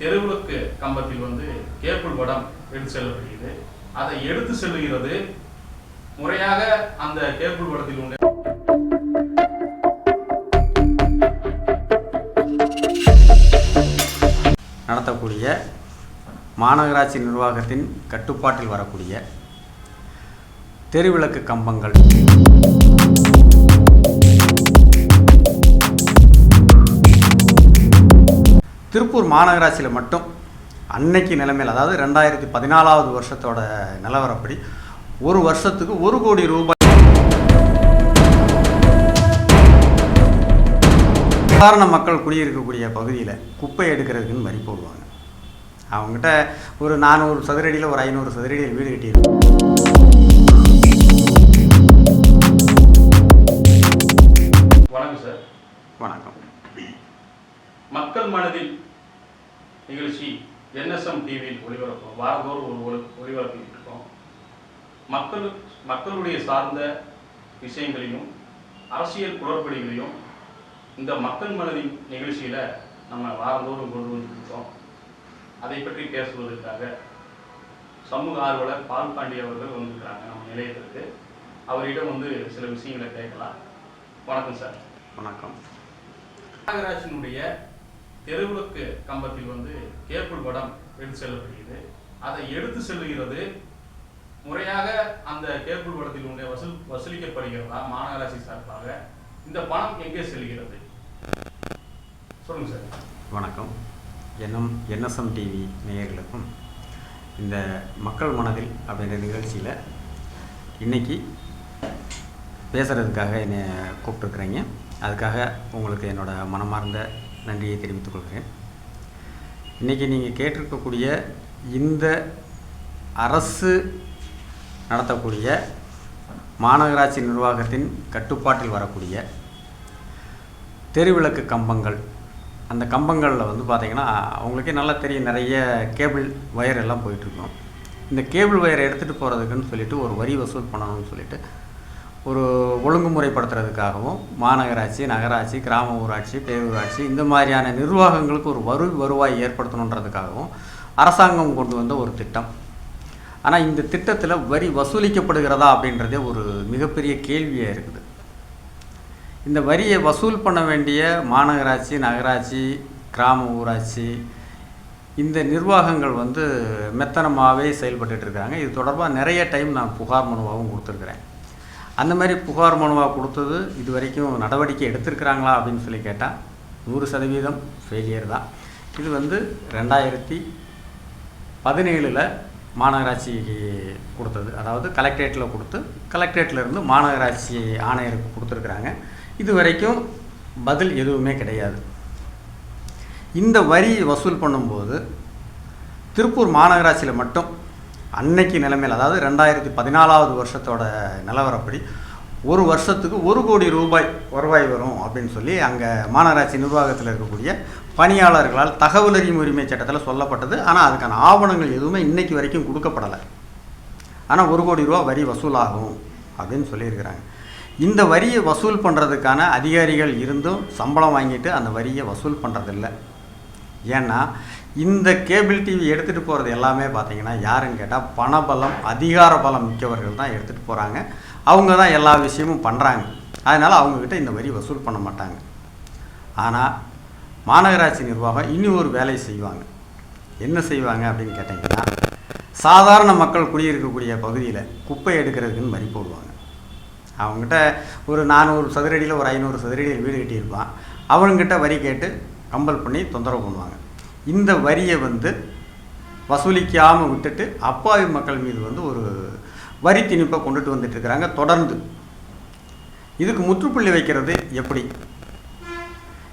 தெருவிளக்கு கம்பத்தில் வந்து கேபிள் வடம் எடுத்து செல்லப்படுகிறது. அதை எடுத்து செல்லுகிறது. முறையாக அந்த கேபிள் வடத்தில் உள்ள நடத்தக்கூடிய மாநகராட்சி நிர்வாகத்தின் கட்டுப்பாட்டில் வரக்கூடிய தெருவிளக்கு கம்பங்கள். திருப்பூர் மாநகராட்சியில் மட்டும் அன்னைக்கு நிலைமையில் அதாவது ரெண்டாயிரத்தி பதினாலாவது வருஷத்தோட நிலவரப்படி ஒரு வருஷத்துக்கு ஒரு கோடி ரூபாய் சாதாரண மக்கள் குடியிருக்கக்கூடிய பகுதியில் குப்பை எடுக்கிறதுக்குன்னு வரி போடுவாங்க. அவங்ககிட்ட ஒரு நானூறு சதுரடியில் ஒரு ஐநூறு சதுரடியில் வீடு கட்டியிருக்கும். வணக்கம் சார். வணக்கம். மக்கள் மனதில் நிகழ்ச்சி என்எஸ்எம் டிவியில் ஒளிபரப்போம் வாரந்தோறும் ஒரு ஒளி ஒளிபரப்பிட்டு இருக்கோம் மக்கள் மக்களுடைய சார்ந்த விஷயங்களையும் அரசியல் குளறுபடிகளையும் இந்த மக்கள் மனதின் நிகழ்ச்சியில் நம்ம வாரந்தோறும் கொண்டு வந்துருக்கோம் அதை பற்றி பேசுவதற்காக சமூக ஆர்வலர் பால் பாண்டி அவர்கள் வந்திருக்கிறாங்க நம்ம நிலையத்திற்கு. அவரிடம் வந்து சில விஷயங்களை கேட்கலாம். வணக்கம் சார். வணக்கம். நாகராஜனுடைய தெருவிளக்கு கம்பத்தில் வந்து கேபிள் படம் எடுத்து செல்லப்படுகிறது. அதை எடுத்து செல்லுகிறது முறையாக அந்த கேபிள் படத்தில் உள்ள வசூல் வசூலிக்கப்படுகிறதா மாநகராட்சி சார்பாக. இந்த பணம் எங்கே செல்கிறது? சொல்லுங்க சார். வணக்கம். என்எம் என்எஸ்எம் டிவி நேயர்களுக்கும் இந்த மக்கள் மனதில் அப்படின்ற நிகழ்ச்சியில் இன்னைக்கு பேசுகிறதுக்காக என்னை கூப்பிட்டுருக்குறீங்க. அதுக்காக உங்களுக்கு என்னோடய மனமார்ந்த நன்றியை தெரிவித்துக் கொள்கிறேன். இன்றைக்கி நீங்கள் கேட்டிருக்கக்கூடிய இந்த அரசு நடத்தக்கூடிய மாநகராட்சி நிர்வாகத்தின் கட்டுப்பாட்டில் வரக்கூடிய தெருவிளக்கு கம்பங்கள் அந்த கம்பங்களில் வந்து பார்த்திங்கன்னா அவங்களுக்கே நல்லா தெரியும் நிறைய கேபிள் வயர் எல்லாம் போயிட்டுருக்கோம் இந்த கேபிள் வயரை எடுத்துகிட்டு போகிறதுக்குன்னு சொல்லிட்டு ஒரு வரி வசூல் பண்ணணும்னு சொல்லிட்டு ஒரு ஒழுங்குமுறைப்படுத்துறதுக்காகவும் மாநகராட்சி நகராட்சி கிராம ஊராட்சி பேரூராட்சி இந்த மாதிரியான நிர்வாகங்களுக்கு ஒரு வரு வருவாய் ஏற்படுத்தணுன்றதுக்காகவும் அரசாங்கம் கொண்டு வந்த ஒரு திட்டம். ஆனால் இந்த திட்டத்தில் வரி வசூலிக்கப்படுகிறதா அப்படின்றதே ஒரு மிகப்பெரிய கேள்வியாக இருக்குது. இந்த வரியை வசூல் பண்ண வேண்டிய மாநகராட்சி நகராட்சி கிராம ஊராட்சி இந்த நிர்வாகங்கள் வந்து மெத்தனமாகவே செயல்பட்டு இருக்காங்க. இது தொடர்பாக நிறைய டைம் நான் புகார் மனுவாகவும் கொடுத்துருக்குறேன். அந்த மாதிரி புகார் மனுவாக கொடுத்தது இது வரைக்கும் நடவடிக்கை எடுத்திருக்கிறாங்களா அப்படின்னு சொல்லி கேட்டால் நூறு சதவீதம் ஃபெயிலியர் தான். இது வந்து ரெண்டாயிரத்தி பதினேழில் மாநகராட்சிக்கு கொடுத்தது. அதாவது கலெக்டரேட்டில் கொடுத்து கலெக்டரேட்டில் இருந்து மாநகராட்சி ஆணையருக்கு கொடுத்துருக்குறாங்க. இது வரைக்கும் பதில் எதுவுமே கிடையாது. இந்த வரி வசூல் பண்ணும்போது திருப்பூர் மாநகராட்சியில் மட்டும் அன்னைக்கு நிலைமையில் அதாவது ரெண்டாயிரத்தி பதினாலாவது வருஷத்தோட நிலவரப்படி ஒரு வருஷத்துக்கு ஒரு கோடி ரூபாய் வருவாய் வரும் அப்படின்னு சொல்லி அங்கே மாநகராட்சி நிர்வாகத்தில் இருக்கக்கூடிய பணியாளர்களால் தகவல் அறியும் உரிமை சட்டத்தில் சொல்லப்பட்டது. ஆனால் அதுக்கான ஆவணங்கள் எதுவுமே இன்னைக்கு வரைக்கும் கொடுக்கப்படலை. ஆனால் ஒரு கோடி ரூபா வரி வசூலாகும் அப்படின்னு சொல்லியிருக்கிறாங்க. இந்த வரியை வசூல் பண்ணுறதுக்கான அதிகாரிகள் இருந்தும் சம்பளம் வாங்கிட்டு அந்த வரியை வசூல் பண்ணுறதில்ல ஏன்னா இந்த கேபிள் டிவி எடுத்துகிட்டு போகிறது எல்லாமே பார்த்தீங்கன்னா யாருன்னு கேட்டால் பணபலம் அதிகார பலம் மிக்கவர்கள் தான் எடுத்துகிட்டு போகிறாங்க அவங்க தான் எல்லா விஷயமும் பண்ணுறாங்க அதனால் அவங்கக்கிட்ட இந்த வரி வசூல் பண்ண மாட்டாங்க. ஆனால் மாநகராட்சி நிர்வாகம் இனி ஒரு வேலையை செய்வாங்க. என்ன செய்வாங்க அப்படின்னு கேட்டிங்கன்னா சாதாரண மக்கள் குடியிருக்கக்கூடிய பகுதியில் குப்பை எடுக்கிறதுக்குன்னு வரி போடுவாங்க. அவங்ககிட்ட ஒரு நானூறு சதுரடியில் ஒரு ஐநூறு சதுரடியில் வீடு கட்டியிருப்பான். அவங்ககிட்ட வரி கேட்டு கம்பல் பண்ணி தொந்தரவு பண்ணுவாங்க. இந்த வரியை வந்து வசூலிக்காமல் விட்டுட்டு அப்பாவி மக்கள் மீது வந்து ஒரு வரி திணிப்பை கொண்டுட்டு வந்துட்டுருக்கிறாங்க தொடர்ந்து. இதுக்கு முற்றுப்புள்ளி வைக்கிறது எப்படி?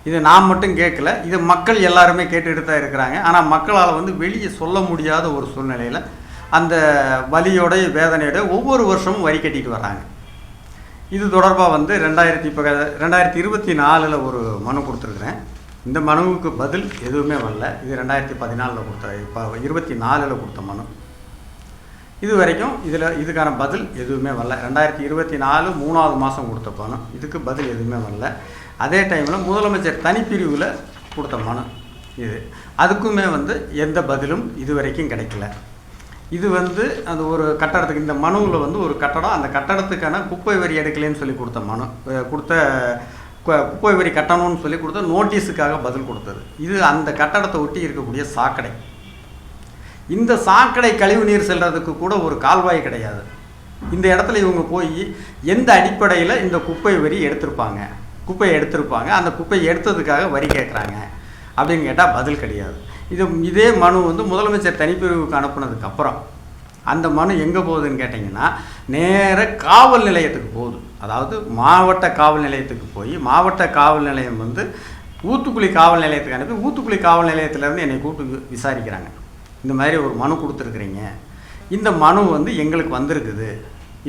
இது நான் மட்டும் கேட்கல. இது மக்கள் எல்லாருமே கேட்டுட்டு தான் இருக்கிறாங்க. ஆனால் மக்களால் வந்து வெளியே சொல்ல முடியாத ஒரு சூழ்நிலையில் அந்த வலியோடைய வேதனையோட ஒவ்வொரு வருஷமும் வரி கட்டிட்டு வர்றாங்க. இது தொடர்பாக வந்து ரெண்டாயிரத்தி இப்போ ரெண்டாயிரத்தி இருபத்தி நாலில் ஒரு மனு கொடுத்துருக்குறேன். இந்த மனுவுக்கு பதில் எதுவுமே வரல. இது ரெண்டாயிரத்தி பதினாலில் கொடுத்த இப்போ இருபத்தி நாலில் கொடுத்த மனு. இது வரைக்கும் இதில் இதுக்கான பதில் எதுவுமே வரல. ரெண்டாயிரத்தி இருபத்தி நாலு மூணாவது மாதம் கொடுத்த மனு. இதுக்கு பதில் எதுவுமே வரல. அதே டைமில் முதலமைச்சர் தனிப்பிரிவில் கொடுத்த மனு இது. அதுக்குமே வந்து எந்த பதிலும் இது வரைக்கும் கிடைக்கல. இது வந்து அந்த ஒரு கட்டடத்துக்கு இந்த மனுவில் வந்து ஒரு கட்டடம். அந்த கட்டடத்துக்கான குப்பை வரி எடுக்கலைன்னு சொல்லி கொடுத்த மனு கொடுத்த குப்பை வரி கட்டணும்னு சொல்லி கொடுத்து நோட்டீஸுக்காக பதில் கொடுத்தது. இது அந்த கட்டடத்தை ஒட்டி இருக்கக்கூடிய சாக்கடை. இந்த சாக்கடை கழிவு நீர் செல்றதுக்கு கூட ஒரு கால்வாய் கிடையாது. இந்த இடத்துல இவங்க போய் எந்த அடிப்படையில் இந்த குப்பை வரி எடுத்திருப்பாங்க? குப்பையை எடுத்திருப்பாங்க. அந்த குப்பையை எடுத்ததுக்காக வரி கேட்குறாங்க அப்படின்னு கேட்டால் பதில் கிடையாது. இது இதே மனு வந்து முதலமைச்சர் தனிப்பிரிவுக்கு அனுப்புனதுக்கு அப்புறம். அந்த மனு எங்கே போகுதுன்னு கேட்டிங்கன்னா நேர காவல் நிலையத்துக்கு போகுது. அதாவது மாவட்ட காவல் நிலையத்துக்கு போய் மாவட்ட காவல் நிலையம் வந்து ஊத்துக்குழி காவல் நிலையத்துக்கு அனுப்பி ஊத்துக்குழி காவல் நிலையத்திலேருந்து என்னை கூப்பிட்டு விசாரிக்கிறாங்க. இந்த மாதிரி ஒரு மனு கொடுத்துருக்குறீங்க. இந்த மனு வந்து எங்களுக்கு வந்திருக்குது.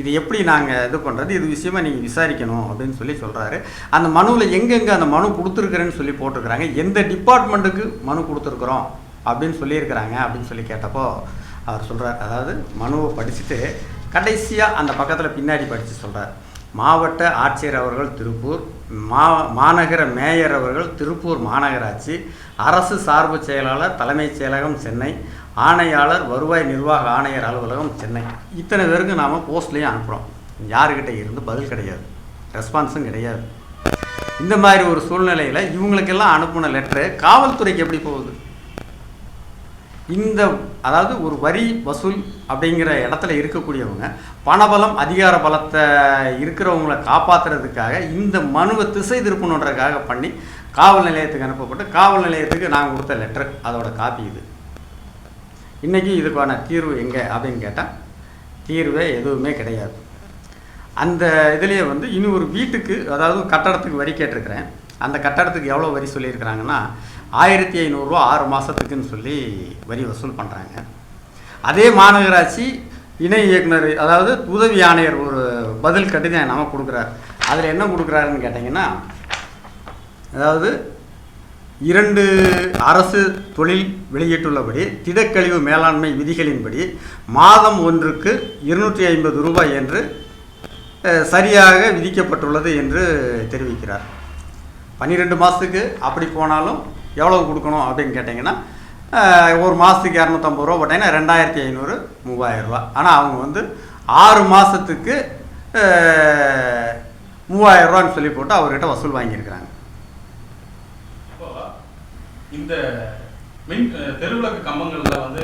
இது எப்படி நாங்கள் இது பண்ணுறது இது விஷயமா நீங்கள் விசாரிக்கணும் அப்படின்னு சொல்லி சொல்கிறாரு அந்த மனுவில் எங்கெங்கே அந்த மனு கொடுத்துருக்குறேன்னு சொல்லி போட்டிருக்கிறாங்க. எந்த டிபார்ட்மெண்ட்டுக்கு மனு கொடுத்துருக்குறோம் அப்படின்னு சொல்லியிருக்கிறாங்க அப்படின்னு சொல்லி கேட்டப்போ அவர் சொல்கிறார் அதாவது மனுவை படிச்சுட்டு கடைசியாக அந்த பக்கத்தில் பின்னாடி படித்து சொல்கிறார் மாவட்ட ஆட்சியர் அவர்கள் திருப்பூர் மா மாநகர மேயர் அவர்கள் திருப்பூர் மாநகராட்சி அரசு சார்பு செயலாளர் தலைமைச் செயலகம் சென்னை ஆணையாளர் வருவாய் நிர்வாக ஆணையர் அலுவலகம் சென்னை. இத்தனை பேருக்கு நாம் போஸ்ட்லேயும் அனுப்புகிறோம் யாருக்கிட்ட இருந்து பதில் கிடையாது. ரெஸ்பான்ஸும் கிடையாது. இந்த மாதிரி ஒரு சூழ்நிலையில் இவங்களுக்கெல்லாம் அனுப்பின லெட்ரு காவல்துறைக்கு எப்படி போகுது? இந்த அதாவது ஒரு வரி வசூல் அப்படிங்கிற இடத்துல இருக்கக்கூடியவங்க பணபலம் அதிகார பலத்தை இருக்கிறவங்கள காப்பாற்றுறதுக்காக இந்த மனுவை திசை திருப்பணுன்றதுக்காக பண்ணி காவல் நிலையத்துக்கு அனுப்பப்பட்டு காவல் நிலையத்துக்கு நான் கொடுத்த லெட்டர் அதோட காப்பி இது. இன்றைக்கி இதுக்கான தீர்வு எங்கே அப்படின்னு கேட்டால் தீர்வே எதுவுமே கிடையாது. அந்த இதுலேயே வந்து இனி ஒரு வீட்டுக்கு அதாவது கட்டடத்துக்கு வரி கேட்டிருக்கிறேன். அந்த கட்டடத்துக்கு எவ்வளோ வரி சொல்லியிருக்கிறாங்கன்னா ஆயிரத்தி ஐநூறுரூவா ஆறு மாதத்துக்குன்னு சொல்லி வரி வசூல் பண்ணுறாங்க அதே மாநகராட்சி இணை இயக்குனர் அதாவது உதவி ஆணையர் ஒரு பதில் கடிதம் நமக்கு கொடுக்குறார். அதில் என்ன கொடுக்குறாருன்னு கேட்டிங்கன்னா அதாவது இரண்டு அரசு தொழில் வெளியிட்டுள்ளபடி திடக்கழிவு மேலாண்மை விதிகளின்படி மாதம் ஒன்றுக்கு இருநூற்றி ஐம்பது ரூபாய் என்று சரியாக விதிக்கப்பட்டுள்ளது என்று தெரிவிக்கிறார். பன்னிரெண்டு மாதத்துக்கு அப்படி போனாலும் எவ்வளவு கொடுக்கணும் அப்படின்னு கேட்டிங்கன்னா ஒரு மாதத்துக்கு இரநூத்தம்பது ரூபா போட்டிங்கன்னா ரெண்டாயிரத்தி ஐநூறு மூவாயிரம் ரூபா. ஆனால் அவங்க வந்து ஆறு மாதத்துக்கு மூவாயிரரூவான்னு சொல்லி போட்டு அவர்கிட்ட வசூல் வாங்கியிருக்கிறாங்க. இப்போ இந்த மின் தெருவிளக்கு கம்பங்களில் வந்து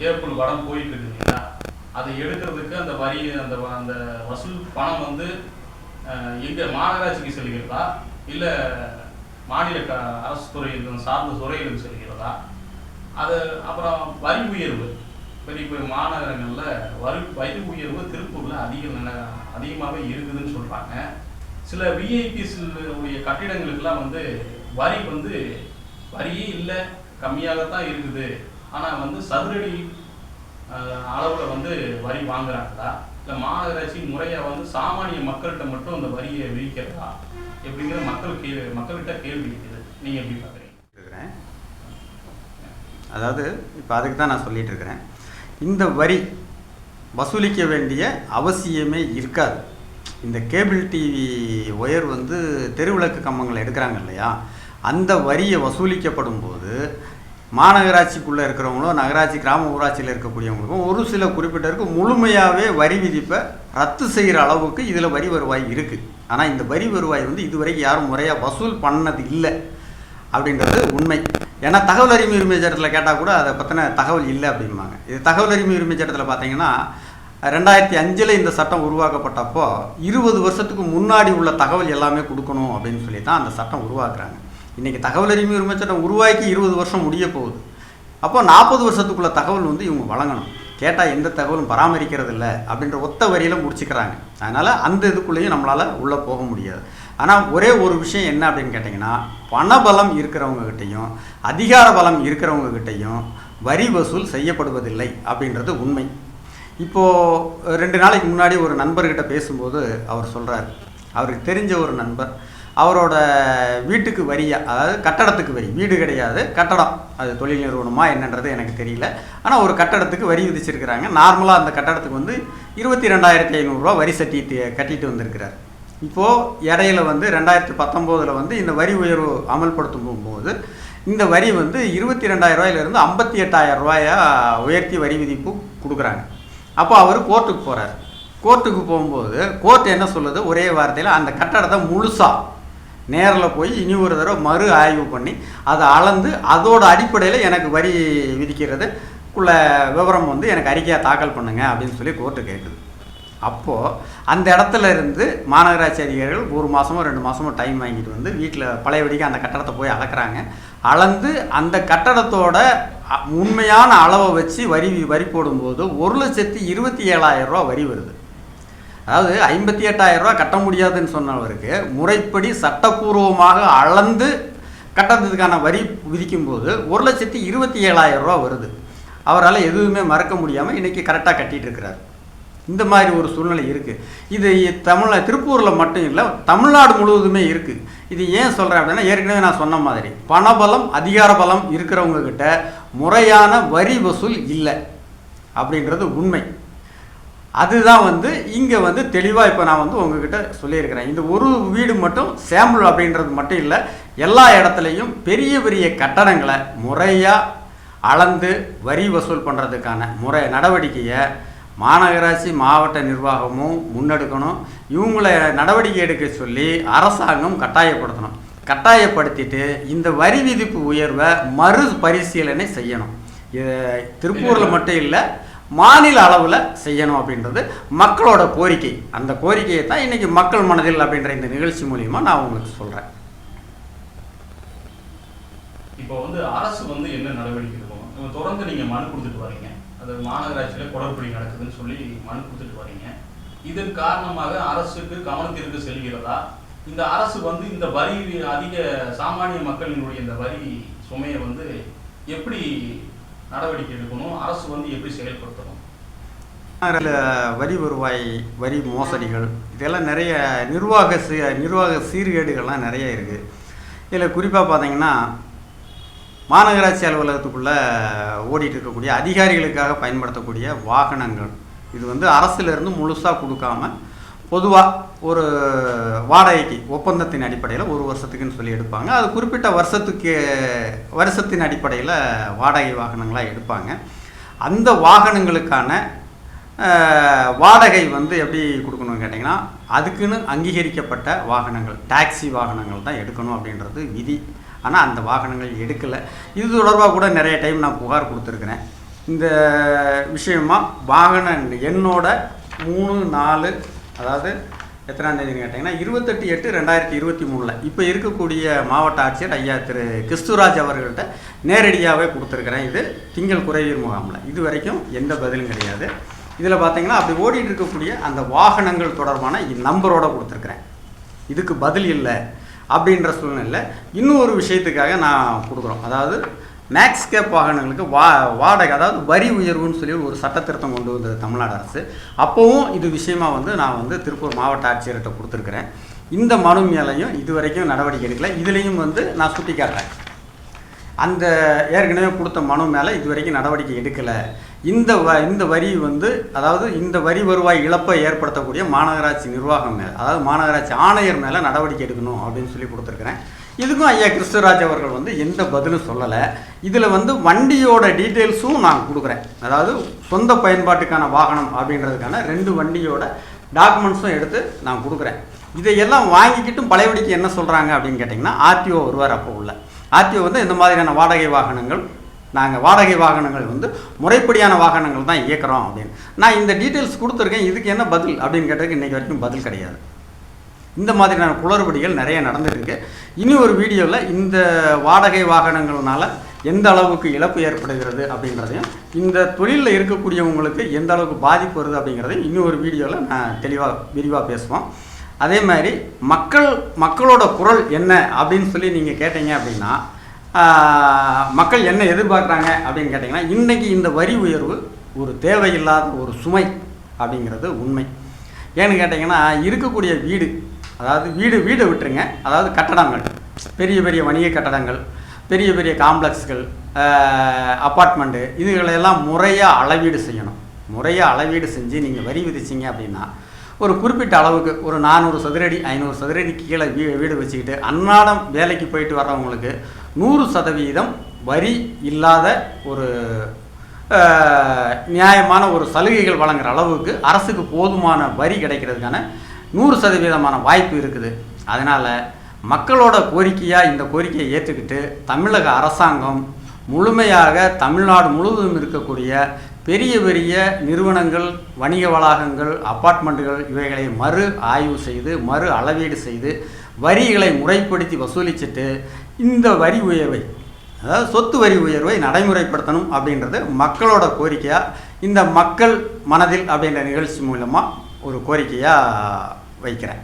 கேபிள் வடம் போயிட்டு இருக்குங்களா அதை எடுக்கிறதுக்கு அந்த வரி அந்த வ- அந்த வசூல் பணம் வந்து எங்கள் மாநகராட்சிக்கு செல்கிறதா? இல்லை மாநில க அரசு துறையிலும் சார்ந்த துறையிலும் செல்கிறதா? அது அப்புறம் வரி உயர்வு. பெரிய பெரிய மாநகரங்களில் வரி வரி உயர்வு திருப்பூரில் அதிக அதிகமாகவே இருக்குதுன்னு சொல்கிறாங்க சில விஐபிஸ் உடைய கட்டிடங்களுக்கெல்லாம் வந்து வரி வந்து வரியே இல்லை. கம்மியாக தான் இருக்குது. ஆனால் வந்து சதுரடி அளவில் வந்து வரி வாங்குறாங்களா? இல்லை மாநகராட்சி முறையாக வந்து சாமானிய மக்கள்கிட்ட மட்டும் அந்த வரியை விதிக்கிறதா? எப்படிங்கிற மக்கள் கேள்வி மக்கள்கிட்ட கேள்வி இருக்குது. நீங்கள் எப்படி பார்க்குறீங்க? இருக்கிறேன் அதாவது இப்போ அதுக்கு தான் நான் சொல்லிட்டு இருக்கிறேன். இந்த வரி வசூலிக்க வேண்டிய அவசியமே இருக்காது. இந்த கேபிள் டிவி ஒயர் வந்து தெருவிளக்கு கம்பங்களை எடுக்கிறாங்க இல்லையா? அந்த வரியை வசூலிக்கப்படும் போது மாநகராட்சிக்குள்ளே இருக்கிறவங்களும் நகராட்சி கிராம ஊராட்சியில் இருக்கக்கூடியவங்களுக்கும் ஒரு சில குறிப்பிட்டருக்கு முழுமையாகவே வரி விதிப்பை ரத்து செய்கிற அளவுக்கு இதில் வரி வருவாய் இருக்குது ஆனால் இந்த வரி வருவாய் வந்து இதுவரைக்கும் யாரும் முறையாக வசூல் பண்ணது இல்லை அப்படின்றது உண்மை. ஏன்னா தகவல் அறிவு உரிமை சட்டத்தில் கேட்டால் கூட அதை பற்றின தகவல் இல்லை அப்படிம்பாங்க. இது தகவல் அறிவு உரிமை சட்டத்தில் பார்த்தீங்கன்னா ரெண்டாயிரத்தி அஞ்சில் இந்த சட்டம் உருவாக்கப்பட்டப்போ இருபது வருஷத்துக்கு முன்னாடி உள்ள தகவல் எல்லாமே கொடுக்கணும் அப்படின்னு சொல்லி தான் அந்த சட்டம் உருவாக்குறாங்க. இன்றைக்கி தகவல் அறிமை உரிமை சட்டம் உருவாக்கி இருபது வருஷம் முடிய போகுது. அப்போ நாற்பது வருஷத்துக்குள்ள தகவல் வந்து இவங்க வழங்கணும். கேட்டால் எந்த தகவலும் பராமரிக்கிறது இல்லை அப்படின்ற ஒத்த வரியில் முடிச்சுக்கிறாங்க. அதனால் அந்த இதுக்குள்ளேயும் நம்மளால் உள்ளே போக முடியாது. ஆனால் ஒரே ஒரு விஷயம் என்ன அப்படின்னு கேட்டிங்கன்னா பணபலம் இருக்கிறவங்ககிட்டையும் அதிகார பலம் இருக்கிறவங்ககிட்டையும் வரி வசூல் செய்யப்படுவதில்லை அப்படின்றது உண்மை. இப்போது ரெண்டு நாளைக்கு முன்னாடி ஒரு நண்பர்கிட்ட பேசும்போது அவர் சொல்கிறார் அவருக்கு தெரிஞ்ச ஒரு நண்பர் அவரோட வீட்டுக்கு வரியா அதாவது கட்டடத்துக்கு வரி. வீடு கிடையாது கட்டடம். அது தொழில் நிறுவனமா என்னன்றது எனக்கு தெரியல. ஆனால் ஒரு கட்டடத்துக்கு வரி விதிச்சிருக்கிறாங்க. நார்மலாக அந்த கட்டடத்துக்கு வந்து இருபத்தி ரெண்டாயிரத்தி ஐநூறுரூவா வரி சட்டி கட்டிட்டு வந்திருக்கிறார். இப்போது இடையில வந்து ரெண்டாயிரத்தி பத்தொம்போதில் வந்து இந்த வரி உயர்வு அமல்படுத்தும் போது இந்த வரி வந்து இருபத்தி ரெண்டாயிரம் ரூபாயிலிருந்து ஐம்பத்தி எட்டாயிரம் ரூபாயா உயர்த்தி வரி விதிப்பு கொடுக்குறாங்க. அப்போ அவர் கோர்ட்டுக்கு போகிறார் கோர்ட்டுக்கு போகும்போது கோர்ட் என்ன சொல்லுது? ஒரே வார்த்தையில் அந்த கட்டடத்தை முழுசாக நேரில் போய் இனி ஒரு தடவை மறு ஆய்வு பண்ணி அதை அளந்து அதோட அடிப்படையில் எனக்கு வரி விதிக்கிறதுக்குள்ள விவரம் வந்து எனக்கு அறிக்கையாக தாக்கல் பண்ணுங்க அப்படின்னு சொல்லி கோர்ட்டு கேட்குது அப்போது அந்த இடத்துல இருந்து மாநகராட்சி அதிகாரிகள் ஒரு மாதமோ ரெண்டு மாதமோ டைம் வாங்கிட்டு வந்து வீட்டில் பழையபடிக்கு அந்த கட்டடத்தை போய் அளக்குறாங்க. அளந்து அந்த கட்டடத்தோட உண்மையான அளவை வச்சு வரி வரி போடும்போது ஒரு லட்சத்தி இருபத்தி ஏழாயிரம் ரூபா வரி வருது. அதாவது ஐம்பத்தி எட்டாயிரம் ரூபா கட்ட முடியாதுன்னு சொன்னவருக்கு முறைப்படி சட்டப்பூர்வமாக அளந்து கட்டணத்துக்கான வரி விதிக்கும்போது ஒரு லட்சத்தி இருபத்தி ஏழாயிரம் ரூபா வருது. அவரால் எதுவுமே மறக்க முடியாமல் இன்றைக்கி கரெக்டாக கட்டிட்டு இருக்கிறார் இந்த மாதிரி ஒரு சூழ்நிலை இருக்குது இது தமிழ் திருப்பூரில் மட்டும் இல்லை தமிழ்நாடு முழுவதுமே இருக்குது இது ஏன் சொல்கிறேன் அப்படின்னா ஏற்கனவே நான் சொன்ன மாதிரி பணபலம் அதிகார பலம் இருக்கிறவங்கக்கிட்ட முறையான வரி வசூல் இல்லை அப்படின்றது உண்மை. அதுதான் வந்து இங்கே வந்து தெளிவாக இப்போ நான் வந்து உங்ககிட்ட சொல்லியிருக்கிறேன். இந்த ஒரு வீடு மட்டும் சாம்பிள் அப்படின்றது மட்டும் இல்லை எல்லா இடத்துலையும் பெரிய பெரிய கட்டணங்களை முறையாக அளந்து வரி வசூல் பண்ணுறதுக்கான முறை நடவடிக்கையை மாநகராட்சி மாவட்ட நிர்வாகமும் முன்னெடுக்கணும். இவங்களை நடவடிக்கை எடுக்க சொல்லி அரசாங்கம் கட்டாயப்படுத்தணும். கட்டாயப்படுத்திட்டு இந்த வரி விதிப்பு உயர்வை மறு பரிசீலனை செய்யணும் திருப்பூரில் மட்டும் இல்லை மாநில அளவில் செய்யணும் அப்படின்றது மக்களோட கோரிக்கை. அந்த கோரிக்கையை தான் இன்றைக்கி மக்கள் மனதில் அப்படின்ற இந்த நிகழ்ச்சி மூலிமா நான் உங்களுக்கு சொல்கிறேன் இப்போ வந்து அரசு வந்து என்ன நடவடிக்கை எடுக்கணும் தொடர்ந்து நீங்கள் மனு கொடுத்துட்டு வரீங்க. அது மாநகராட்சியில் குளறுபடி நடக்குதுன்னு சொல்லி மனு கொடுத்துட்டு வரீங்க. இதன் காரணமாக அரசுக்கு கவனத்திற்கு செல்கிறதா? இந்த அரசு வந்து இந்த வரி அதிக சாமானிய மக்களினுடைய இந்த வரி சுமையை வந்து எப்படி நடவடிக்கை எடுக்கணும் அரசு வந்து எப்படி செயல்படுத்தணும்? அதில் வரி வருவாய் வரி மோசடிகள் இதெல்லாம் நிறைய நிர்வாக சீ நிர்வாக சீர்கேடுகள்லாம் நிறைய இருக்குது இதில் குறிப்பாக பார்த்தீங்கன்னா மாநகராட்சி அலுவலகத்துக்குள்ளே ஓடிட்டு இருக்கக்கூடிய அதிகாரிகளுக்காக பயன்படுத்தக்கூடிய வாகனங்கள். இது வந்து அரசுலேருந்து முழுசாக கொடுக்காம பொதுவாக ஒரு வாடகைக்கு ஒப்பந்தத்தின் அடிப்படையில் ஒரு வருஷத்துக்குன்னு சொல்லி எடுப்பாங்க. அது குறிப்பிட்ட வருஷத்துக்கு வருஷத்தின் அடிப்படையில் வாடகை வாகனங்களாக எடுப்பாங்க. அந்த வாகனங்களுக்கான வாடகை வந்து எப்படி கொடுக்கணும்னு கேட்டிங்கன்னா அதுக்குன்னு அங்கீகரிக்கப்பட்ட வாகனங்கள் டாக்ஸி வாகனங்கள் தான் எடுக்கணும் அப்படின்றது விதி. ஆனால் அந்த வாகனங்கள் எடுக்கலை. இது தொடர்பாக கூட நிறைய டைம் நான் புகார் கொடுத்துருக்குறேன். இந்த விஷயமா வாகன என்னோட மூணு நாலு அதாவது எத்தனாம் தேதின்னு கேட்டிங்கன்னா இருபத்தெட்டு எட்டு ரெண்டாயிரத்தி இருபத்தி மூணில். இப்போ இருக்கக்கூடிய மாவட்ட ஆட்சியர் ஐயா திரு கிறிஸ்துராஜ் அவர்கள்ட்ட நேரடியாகவே கொடுத்துருக்குறேன். இது திங்கள் குறைவீர் முகாமில். இது வரைக்கும் எந்த பதிலும் கிடையாது. இதில் பார்த்தீங்கன்னா அப்படி ஓடிட்டு இருக்கக்கூடிய அந்த வாகனங்கள் தொடர்பான நம்பரோட கொடுத்துருக்குறேன். இதுக்கு பதில் இல்லை. அப்படின்ற சூழ்நிலை இன்னும் ஒரு விஷயத்துக்காக நான் கொடுக்குறோம். அதாவது மேக்ஸ் கேப் வாகனங்களுக்கு வா வாடகை அதாவது வரி உயர்வுன்னு சொல்லி ஒரு சட்ட திருத்தம் கொண்டு வந்தது தமிழ்நாடு அரசு. அப்போவும் இது விஷயமா வந்து நான் வந்து திருப்பூர் மாவட்ட ஆட்சியர்கிட்ட கொடுத்துருக்குறேன். இந்த மனு மேலையும் இது வரைக்கும் நடவடிக்கை எடுக்கல. இதுலேயும் வந்து நான் சுட்டி காட்டுறேன் அந்த ஏற்கனவே கொடுத்த மனு மேலே இது வரைக்கும் நடவடிக்கை எடுக்கலை. இந்த வ இந்த வரி வந்து அதாவது இந்த வரி வருவாய் இழப்பை ஏற்படுத்தக்கூடிய மாநகராட்சி நிர்வாகம் மேலே அதாவது மாநகராட்சி ஆணையர் மேலே நடவடிக்கை எடுக்கணும் அப்படின்னு சொல்லி கொடுத்துருக்குறேன். இதுக்கும் ஐயா கிருஷ்ணராஜ் அவர்கள் வந்து எந்த பதிலும் சொல்லலை. இதில் வந்து வண்டியோட டீட்டெயில்ஸும் நான் கொடுக்குறேன். அதாவது சொந்த பயன்பாட்டுக்கான வாகனம் அப்படின்றதுக்கான ரெண்டு வண்டியோட டாக்குமெண்ட்ஸும் எடுத்து நான் கொடுக்குறேன். இதையெல்லாம் வாங்கிக்கிட்டும் பழையபடிக்கு என்ன சொல்கிறாங்க அப்படின்னு கேட்டிங்கன்னா ஆர்டிஓ வருவார் அப்போ உள்ள. ஆர்டிஓ வந்து இந்த மாதிரியான வாடகை வாகனங்கள் நாங்கள் வாடகை வாகனங்கள் வந்து முறைப்படியான வாகனங்கள் தான் இயக்குறோம் அப்படின்னு. நான் இந்த டீட்டெயில்ஸ் கொடுத்துருக்கேன் இதுக்கு என்ன பதில் அப்படின்னு கேட்டதுக்கு இன்றைக்கி வரைக்கும் பதில் கிடையாது. இந்த மாதிரியான குளறுபடிகள் நிறைய நடந்துருக்கு. இனி ஒரு வீடியோவில் இந்த வாடகை வாகனங்கள்னால எந்த அளவுக்கு இழப்பு ஏற்படுகிறது அப்படின்றதையும் இந்த தொழிலில் இருக்கக்கூடியவங்களுக்கு எந்த அளவுக்கு பாதிப்பு வருது அப்படிங்கிறதையும் இன்னும் ஒரு வீடியோவில் நான் தெளிவாக விரிவாக பேசுவோம். அதே மாதிரி மக்கள் மக்களோட குரல் என்ன அப்படின்னு சொல்லி நீங்கள் கேட்டீங்க அப்படின்னா மக்கள் என்ன எதிர்பார்க்குறாங்க அப்படின்னு கேட்டிங்கன்னா இன்றைக்கி இந்த வரி உயர்வு ஒரு தேவையில்லாத ஒரு சுமை அப்படிங்கிறது உண்மை. ஏன்னு கேட்டிங்கன்னா இருக்கக்கூடிய வீடு அதாவது வீடு வீடை விட்டுருங்க. அதாவது கட்டடங்கள். பெரிய பெரிய வணிக கட்டடங்கள் பெரிய பெரிய காம்ப்ளெக்ஸ்கள் அப்பார்ட்மெண்ட்டு இதுகளெல்லாம் முறையாக அளவீடு செய்யணும். முறையாக அளவீடு செஞ்சு நீங்கள் வரி விதிச்சிங்க அப்படின்னா ஒரு குறிப்பிட்ட அளவுக்கு ஒரு நானூறு சதுரடி ஐநூறு சதுரடி கீழே வீ வீடு வச்சுக்கிட்டு அன்றாடம் வேலைக்கு போயிட்டு வர்றவங்களுக்கு நூறு சதவீதம் வரி இல்லாத ஒரு நியாயமான ஒரு சலுகைகள் வழங்குற அளவுக்கு அரசுக்கு போதுமான வரி கிடைக்கிறதுக்கான நூறு சதவீதமான வாய்ப்பு இருக்குது. அதனால் மக்களோட கோரிக்கையாக இந்த கோரிக்கையை ஏற்றுக்கிட்டு தமிழக அரசாங்கம் முழுமையாக தமிழ்நாடு முழுவதும் இருக்கக்கூடிய பெரிய பெரிய நிறுவனங்கள் வணிக வளாகங்கள் அப்பார்ட்மெண்ட்டுகள் இவைகளை மறு ஆய்வு செய்து மறு அளவீடு செய்து வரிகளை முறைப்படுத்தி வசூலிச்சுட்டு இந்த வரி உயர்வை அதாவது சொத்து வரி உயர்வை நடைமுறைப்படுத்தணும் அப்படின்றது மக்களோட கோரிக்கையாக இந்த மக்கள் மனதில் அப்படின்ற நிகழ்ச்சி மூலமாக ஒரு கோரிக்கையாக வைக்கிறேன்.